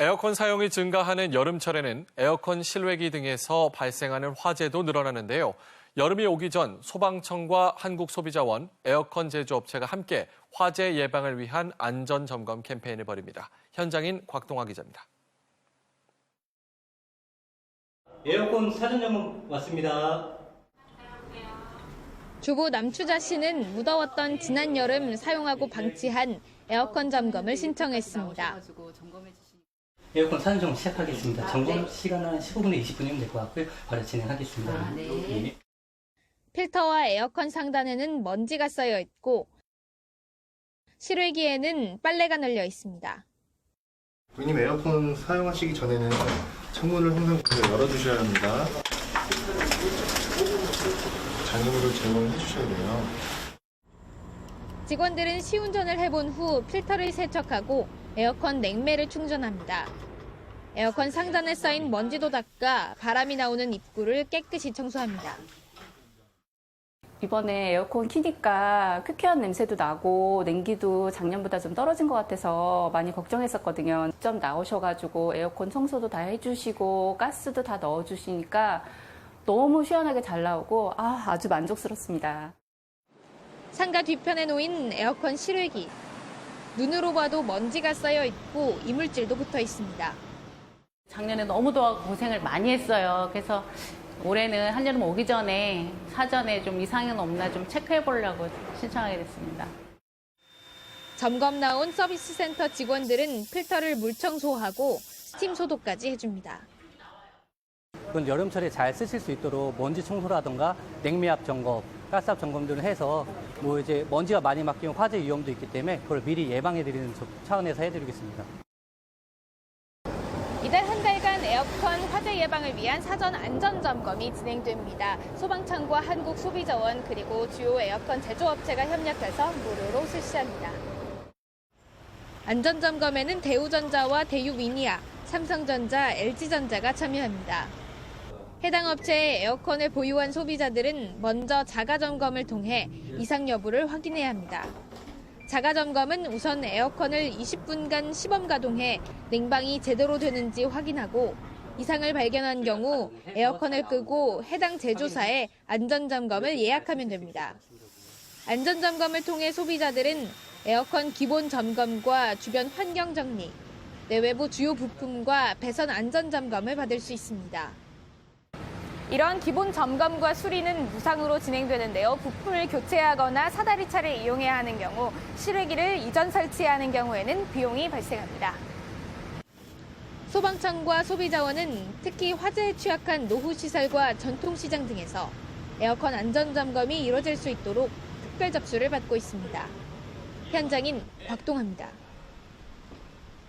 에어컨 사용이 증가하는 여름철에는 에어컨 실외기 등에서 발생하는 화재도 늘어나는데요. 여름이 오기 전 소방청과 한국소비자원, 에어컨 제조업체가 함께 화재 예방을 위한 안전 점검 캠페인을 벌입니다. 현장인 곽동화 기자입니다. 에어컨 사전 점검 왔습니다. 주부 남추자 씨는 무더웠던 지난 여름 사용하고 방치한 에어컨 점검을 신청했습니다. 에어컨 점검 시작하겠습니다. 점검 시간은 15분에 20분이면 될 것 같고요. 바로 진행하겠습니다. 아, 네. 예. 필터와 에어컨 상단에는 먼지가 쌓여 있고 실외기에는 빨래가 널려 있습니다. 고객님 에어컨 사용하시기 전에는 창문을 항상 먼저 열어주셔야 합니다. 장애물을 제거해 주셔야 돼요. 직원들은 시운전을 해본 후 필터를 세척하고 에어컨 냉매를 충전합니다. 에어컨 상단에 쌓인 먼지도 닦아 바람이 나오는 입구를 깨끗이 청소합니다. 이번에 에어컨 키니까 퀴퀴한 냄새도 나고 냉기도 작년보다 좀 떨어진 것 같아서 많이 걱정했었거든요. 직접 나오셔가지고 에어컨 청소도 다 해주시고 가스도 다 넣어주시니까 너무 시원하게 잘 나오고 아, 아주 만족스럽습니다. 상가 뒤편에 놓인 에어컨 실외기. 눈으로 봐도 먼지가 쌓여 있고 이물질도 붙어 있습니다. 작년에 너무 더워 고생을 많이 했어요. 그래서 올해는 한여름 오기 전에 사전에 좀 이상은 없나 좀 체크해 보려고 신청하게 됐습니다. 점검 나온 서비스 센터 직원들은 필터를 물 청소하고 스팀 소독까지 해줍니다. 그건 여름철에 잘 쓰실 수 있도록 먼지 청소라든가 냉매압 점검, 가스압 점검 등을 해서 뭐 이제 먼지가 많이 맡기면 화재 위험도 있기 때문에 그걸 미리 예방해 드리는 차원에서 해드리겠습니다. 이달 한 달간 에어컨 화재 예방을 위한 사전 안전 점검이 진행됩니다. 소방청과 한국소비자원 그리고 주요 에어컨 제조업체가 협력해서 무료로 실시합니다. 안전 점검에는 대우전자와 대유미니아, 삼성전자, LG전자가 참여합니다. 해당 업체의 에어컨을 보유한 소비자들은 먼저 자가 점검을 통해 이상 여부를 확인해야 합니다. 자가 점검은 우선 에어컨을 20분간 시범 가동해 냉방이 제대로 되는지 확인하고 이상을 발견한 경우 에어컨을 끄고 해당 제조사에 안전 점검을 예약하면 됩니다. 안전 점검을 통해 소비자들은 에어컨 기본 점검과 주변 환경 정리, 내외부 주요 부품과 배선 안전 점검을 받을 수 있습니다. 이런 기본 점검과 수리는 무상으로 진행되는데요. 부품을 교체하거나 사다리차를 이용해야 하는 경우 실외기를 이전 설치하는 경우에는 비용이 발생합니다. 소방청과 소비자원은 특히 화재에 취약한 노후시설과 전통시장 등에서 에어컨 안전점검이 이루어질 수 있도록 특별 접수를 받고 있습니다. 현장인 곽동아입니다.